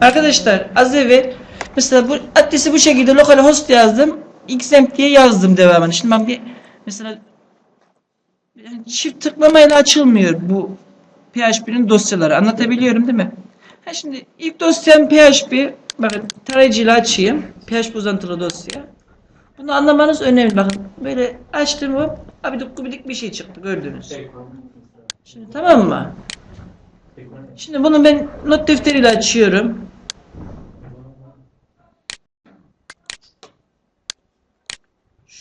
Arkadaşlar az evvel mesela bu adresi bu şekilde lokal host yazdım. XMP diye yazdım devamını. Şimdi ben bir mesela yani çift tıklamayla açılmıyor bu PHP'nin dosyaları. Anlatabiliyorum değil mi? Ha şimdi ilk dosyam PHP. Bakın tarayıcıyla açayım. PHP uzantılı dosya. Bunu anlamanız önemli. Bakın böyle açtım hop. Abidik gubidik bir şey çıktı gördünüz. Şimdi tamam mı? Şimdi bunu ben not defteriyle açıyorum.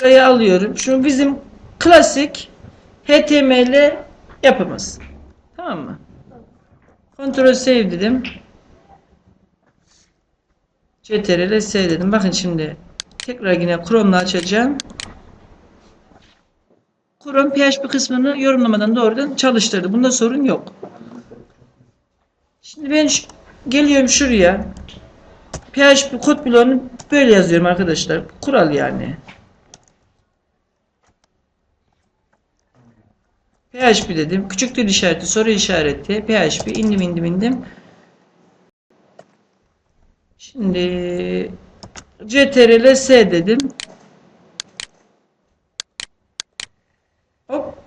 Şuraya alıyorum. Şu bizim klasik HTML yapımız. Tamam mı? Ctrl save dedim. CTRL S dedim. Bakın şimdi tekrar yine Chrome'la açacağım. Chrome PHP kısmını yorumlamadan doğrudan çalıştırdı. Bunda sorun yok. Şimdi ben geliyorum şuraya. PHP kod bloğunu böyle yazıyorum arkadaşlar. Kural yani. PHP dedim. Küçük dil işareti, soru işareti, PHP indim indim indim. Şimdi CTRL S dedim. Hop.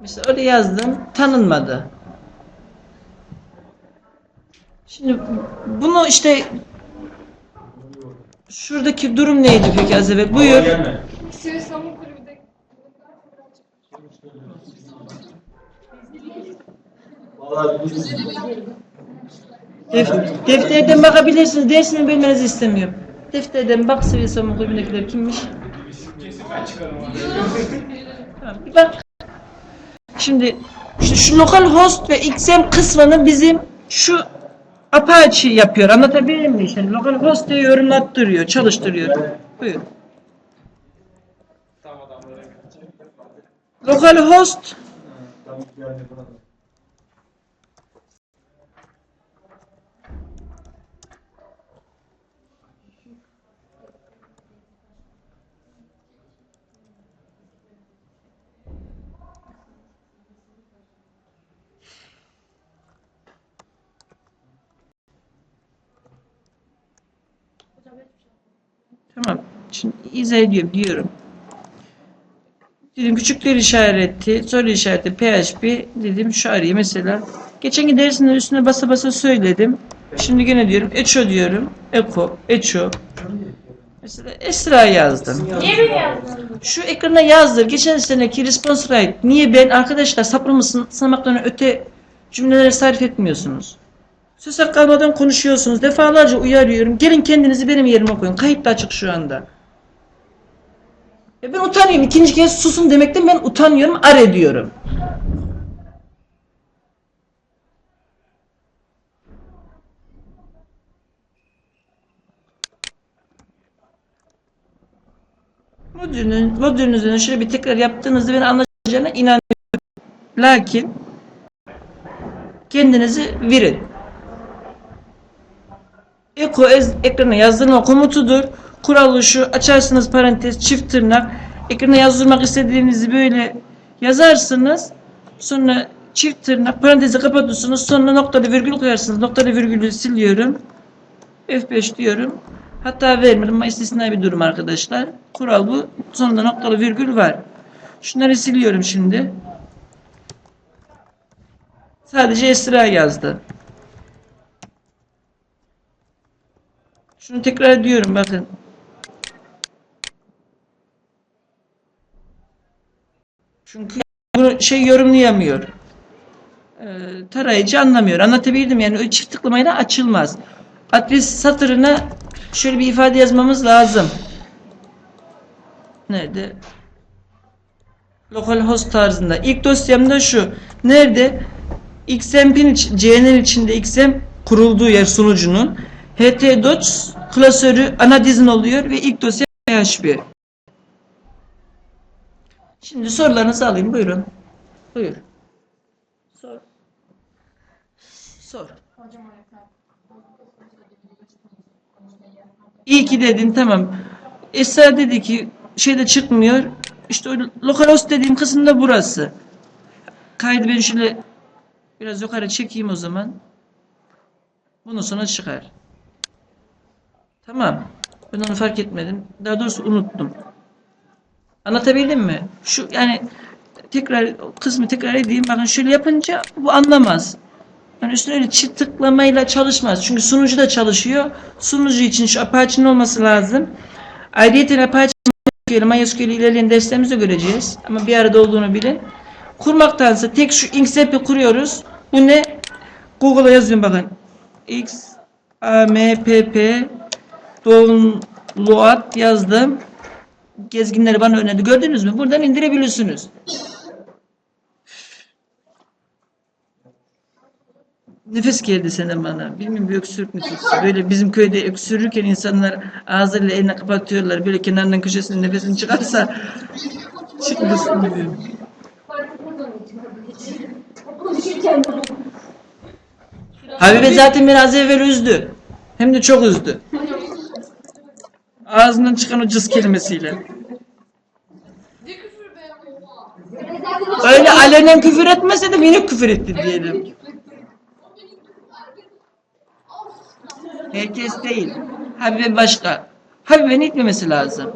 Mesela öyle yazdım, tanınmadı. Şimdi bunu işte şuradaki durum neydi peki az evvel? Buyur. Sivil Savunma Kulübü'de Def- defterden bakabilirsiniz. Dersini bilmenizi istemiyorum. Defterden bak Sivil Savunma Kulübü'ndekiler kimmiş? Tamam, bir bak. Şimdi şu, şu lokal host ve XM kısmını bizim şu Apache yapıyor. Anlatabilir miyim? İşte lokal host diye yorumlattırıyor, çalıştırıyor. Buyur. Lokal host Tamam. Şimdi izah ediyorum diyorum. Dedim küçükler işareti, soru işareti, PHP dedim şu arayı mesela. Geçen dersinde üstüne basa basa söyledim. Şimdi gene diyorum echo diyorum. Echo, echo. Mesela Esra yazdım. Niye beni yazdın? Şu ekrana yazdır. Geçen seneki response rate. Niye ben arkadaşlar saplı mısın sınamaktan öte cümleleri sarf etmiyorsunuz? Söz hakkı kalmadan konuşuyorsunuz. Defalarca uyarıyorum. Gelin kendinizi benim yerime koyun. Kayıt da açık şu anda. Ya ben utanıyorum. İkinci kez susun demekten ben utanıyorum. Ar ediyorum. Modülün, modülün üzerine şöyle bir tekrar yaptığınızda ben anlaşılacağına inanıyorum. Lakin kendinizi verin. Eko ekrana yazdırma komutudur. Kuralı şu açarsınız parantez çift tırnak. Ekrana yazdırmak istediğinizi böyle yazarsınız. Sonra çift tırnak parantezi kapatıyorsunuz. Sonra noktalı virgül koyarsınız. Noktalı virgülü siliyorum. F5 diyorum. Hatta vermedim ama istisnai bir durum arkadaşlar. Kural bu. Sonunda noktalı virgül var. Şunları siliyorum şimdi. Sadece Esra yazdı. Şunu tekrar diyorum bakın. Çünkü bunu şey yorumlayamıyor. Ee, tarayıcı anlamıyor. Anlatabildim yani çift tıklamayla açılmaz. Adres satırına şöyle bir ifade yazmamız lazım. Nerede? Localhost tarzında. İlk dosyamda şu. Nerede? XMP'nin iç- CNN içinde XM kurulduğu yer sunucunun ht-docs klasörü ana dizin oluyor ve ilk dosya PHP. Şimdi sorularınızı alayım. Buyurun. Buyur. Sor. Sor. İyi ki dedin tamam. Esra dedi ki şeyde çıkmıyor. İşte o lokal host dediğim kısım da burası. Kaydı ben şöyle biraz yukarı çekeyim o zaman. Bunun sonra çıkar. Tamam. Ben onu fark etmedim. Daha doğrusu unuttum. Anlatabildim mi? Şu yani tekrar kısmı tekrar edeyim. Bakın şöyle yapınca bu anlamaz. Yani üstüne öyle çift tıklamayla çalışmaz. Çünkü sunucu da çalışıyor. Sunucu için şu Apache'nin olması lazım. Ayrıca Apache MySQL, ilerleyen derslerimizde göreceğiz. Ama bir arada olduğunu bilin. Kurmaktansa tek şu Inkzap'i kuruyoruz. Bu ne? Google'a yazıyorum bakın. X A M P P download yazdım. Gezginleri bana önerdi. Gördünüz mü? Buradan indirebiliyorsunuz. Nefes geldi sana bana. Bilmiyorum bir öksürük nefesi. Böyle bizim köyde öksürürken insanlar ağzıyla elini kapatıyorlar. Böyle kenarından köşesinden nefesini çıkarsa çıkmasın diye. Habibe zaten beni az evvel üzdü. Hem de çok üzdü. Ağzından çıkan o cız kelimesiyle. Öyle alenen küfür etmese de yine küfür etti diyelim. Herkes değil. Habibe başka. Habibe'nin itmemesi lazım.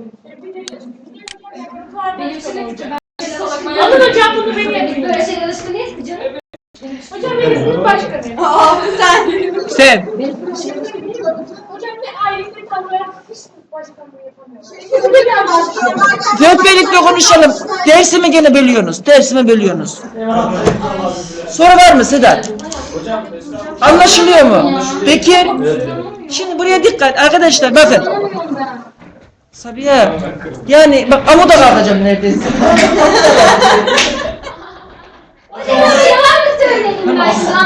Alın hocam bunu beni. Böyle şey alışkın değiliz ki canım. Hocam benim sınıf başkanıyım. Sen. Hocam bir ailesini tanımayan hiç sınıf başkanlığı yapamıyor. Hep birlikte konuşalım. Dersimi gene bölüyorsunuz. Dersimi bölüyorsunuz. Soru var mı Sedat? Anlaşılıyor mu? Bekir. Şimdi buraya dikkat arkadaşlar bakın. Sabiha. Yani bak amuda kalkacağım neredeyse.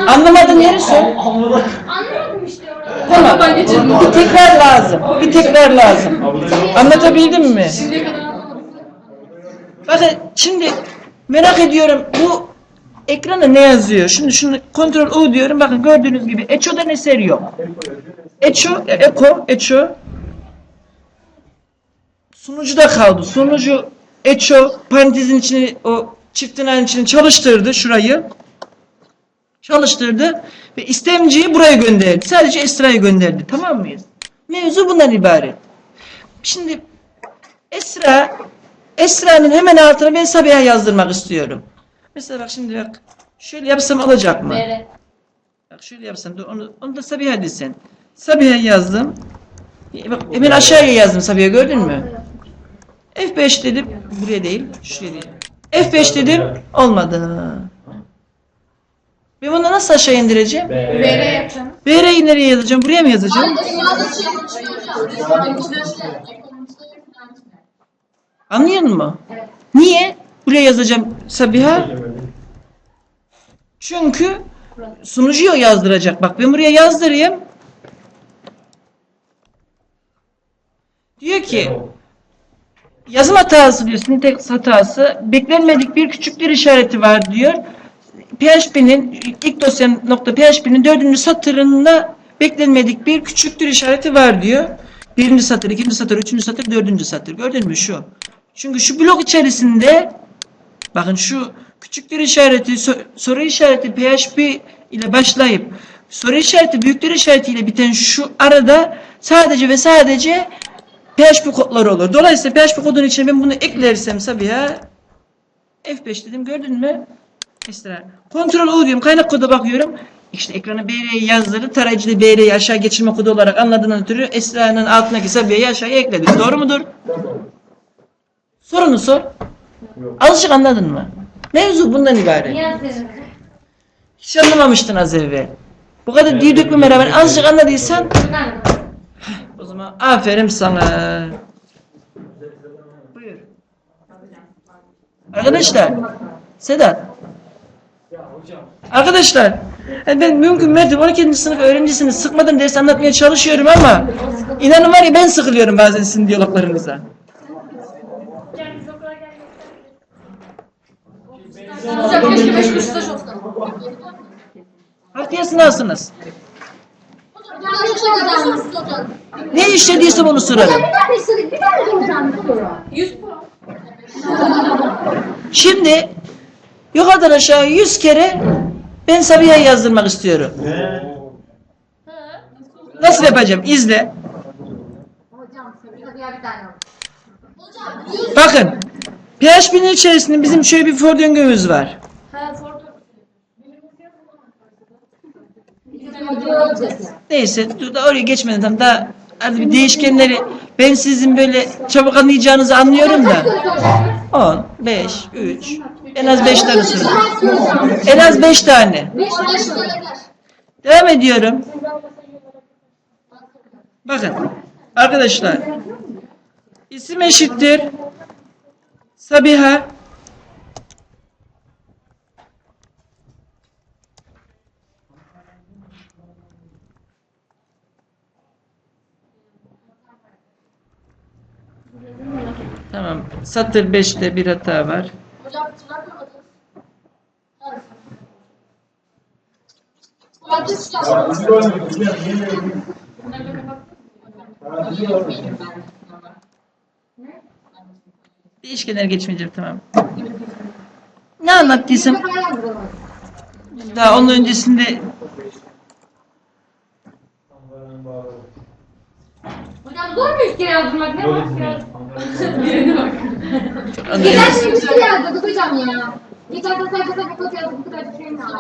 Anlamadın yeri sor. Anlamadım. Tamam. Bir tekrar lazım. Bir tekrar lazım. Anlatabildim mi? Bakın şimdi merak ediyorum bu ekrana ne yazıyor? Şimdi şunu kontrol U diyorum. Bakın gördüğünüz gibi Echo'dan eser yok. Echo, e, Echo, sunucuda kaldı. Sunucu Echo parantezin içine o çiftin içine çalıştırdı şurayı. Çalıştırdı ve istemciyi buraya gönderdi. Sadece Esra'yı gönderdi. Tamam mıyız? Mevzu bundan ibaret. Şimdi Esra Esra'nın hemen altına ben Sabiha yazdırmak istiyorum. Mesela bak şimdi bak. Şöyle yapsam alacak mı? Böyle. Bak şöyle yapsam da onu, onu da Sabiha desin. Sabiha yazdım. E Bak hemen aşağıya yazdım Sabiha gördün mü? F5 dedim. Buraya değil. Şuraya değil. F5 dedim. Olmadı. Ben bunu nasıl aşağı indireceğim? Bere yapın. BR'yi nereye yazacağım? Buraya mı yazacağım? Anlıyor musun? Niye? Buraya yazacağım Sabiha. Çünkü sunucuya yazdıracak. Bak ben buraya yazdırayım. Diyor ki yazım hatası diyor. Syntax hatası. Beklenmedik bir küçüktür işareti var diyor. PHP'nin ilk dosyanın nokta PHP'nin dördüncü satırında beklenmedik bir küçüktür işareti var diyor. Birinci satır, ikinci satır, üçüncü satır, dördüncü satır. Gördün mü şu? Çünkü şu blok içerisinde bakın şu küçüktür işareti, so- soru işareti PHP ile başlayıp soru işareti büyüktür işaretiyle biten şu arada sadece ve sadece PHP kodları olur. Dolayısıyla PHP kodunun içine ben bunu eklersem Sabiha F5 dedim gördün mü? Esra. Kontrol U diyorum. Kaynak koda bakıyorum. İşte ekrana BR'yi yazdırdı. Tarayıcıda BR'yi aşağı geçirme kodu olarak anladığından ötürü Esra'nın altındaki Sabiha'yı aşağıya ekledik. Doğru mudur? Sorunu sor. Azıcık anladın mı? Mevzu bundan ibaret. Hiç anlamamıştın az evvel. Bu kadar dil dökmeme rağmen azıcık anladıysan o zaman aferin sana. Buyur. Arkadaşlar. Sedat. Arkadaşlar. yani Ben mümkün mertebe 12. sınıf öğrencisini sıkmadan ders anlatmaya çalışıyorum ama inanın var ya ben sıkılıyorum bazen sizin diyaloglarınıza. Haftaya sınavsınız. Ne işlediyse onu sorarım. Bir tane soru, bir tane soracağım soru. 100 puan. Şimdi yukarıdan aşağı 100 kere ben Sabiha'yı yazdırmak istiyorum. Nasıl yapacağım? İzle. Hocam soruda bir tane yok. Bakın. PHP'nin içerisinde bizim şöyle bir for döngümüz var. Neyse dur da oraya geçmeden tam daha hadi bir değişkenleri ben sizin böyle çabuk anlayacağınızı anlıyorum da. 10, 5, 3, en az 5 tane soru. En az 5 tane. Beş tane. Devam ediyorum. Bakın arkadaşlar isim eşittir Sabiha Tamam. Satır 5'te bir hata var. Hocam tırnak mı atıyorsun? Atıyorsun. Değişkenler geçmeyeceğim tamam. Ne anlattıysam daha onun öncesinde Hocam zor mu üç kere yazdırmak? Ne var ya? çok Geçen anlıyorum. sene bir şey yazdırdık hocam ya. Geçen sene sayfa sayfa kod yazdık bu kadar bir şey mi var?